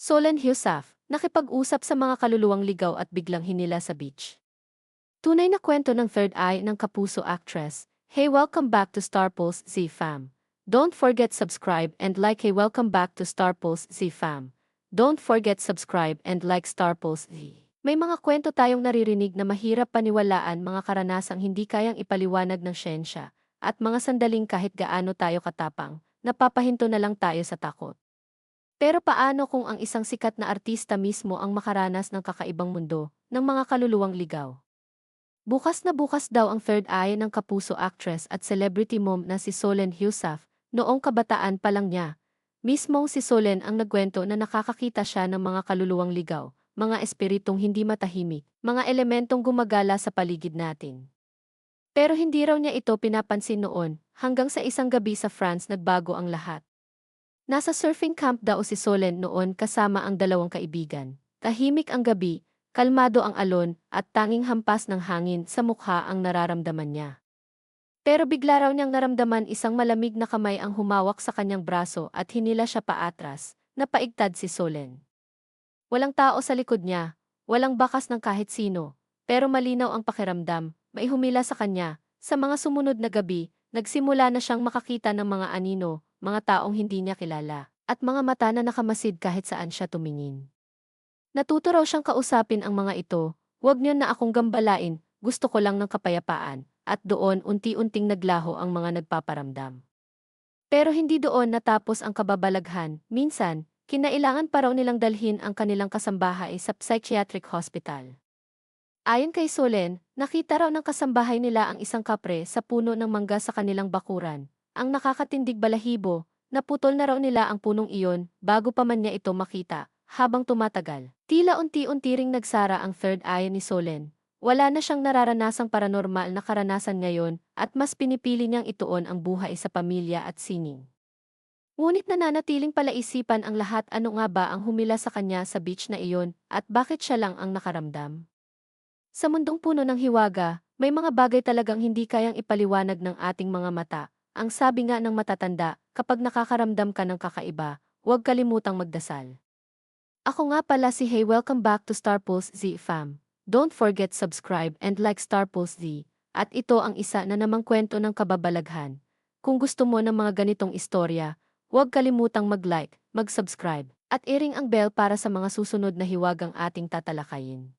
Solen Hyosaf, nakipag-usap sa mga kaluluwang ligaw at biglang hinila sa beach. Tunay na kwento ng third eye ng kapuso actress. Hey welcome back to Star Pulse Z Fam. Don't forget subscribe and like Hey welcome back to Star Pulse Z Fam. Don't forget subscribe and like Star Pulse Z. May mga kwento tayong naririnig na mahirap paniwalaan mga karanasang hindi kayang ipaliwanag ng siyensya at mga sandaling kahit gaano tayo katapang, napapahinto na lang tayo sa takot. Pero paano kung ang isang sikat na artista mismo ang makaranas ng kakaibang mundo, ng mga kaluluwang ligaw? Bukas na bukas daw ang third eye ng kapuso actress at celebrity mom na si Solen Hyosaf, noong kabataan pa lang niya. Mismong si Solen ang nagkwento na nakakakita siya ng mga kaluluwang ligaw, mga espiritong hindi matahimik, mga elementong gumagala sa paligid natin. Pero hindi raw niya ito pinapansin noon, hanggang sa isang gabi sa France nagbago ang lahat. Nasa surfing camp daw si Solen noon kasama ang dalawang kaibigan. Tahimik ang gabi, kalmado ang alon, at tanging hampas ng hangin sa mukha ang nararamdaman niya. Pero bigla raw niyang naramdaman isang malamig na kamay ang humawak sa kanyang braso at hinila siya paatras, napaigtad si Solen. Walang tao sa likod niya, walang bakas ng kahit sino, pero malinaw ang pakiramdam, may humila sa kanya. Sa mga sumunod na gabi, nagsimula na siyang makakita ng mga anino, mga taong hindi niya kilala, at mga mata na nakamasid kahit saan siya tumingin. Natuto raw siyang kausapin ang mga ito, huwag niyo na akong gambalain, gusto ko lang ng kapayapaan, at doon unti-unting naglaho ang mga nagpaparamdam. Pero hindi doon natapos ang kababalaghan, minsan, kinailangan pa raw nilang dalhin ang kanilang kasambahay sa psychiatric hospital. Ayon kay Solen, nakita raw ng kasambahay nila ang isang kapre sa puno ng mangga sa kanilang bakuran, ang nakakatindig balahibo, naputol na raw nila ang punong iyon bago pa man niya ito makita. Habang tumatagal, tila unti-unti ring nagsara ang third eye ni Solen. Wala na siyang nararanasang paranormal na karanasan ngayon at mas pinipili niyang ituon ang buhay sa pamilya at sining. Ngunit nananatiling palaisipan ang lahat ano nga ba ang humila sa kanya sa beach na iyon at bakit siya lang ang nakaramdam. Sa mundong puno ng hiwaga, may mga bagay talagang hindi kayang ipaliwanag ng ating mga mata ang sabi nga ng matatanda, kapag nakakaramdam ka ng kakaiba, huwag kalimutang magdasal. Ako nga pala si Hey welcome back to Star Pulse Z fam. Don't forget subscribe and like Star Pulse Z. At ito ang isa na namang kwento ng kababalaghan. Kung gusto mo ng mga ganitong istorya, huwag kalimutang mag-like, mag-subscribe, at iring ang bell para sa mga susunod na hiwagang ating tatalakayin.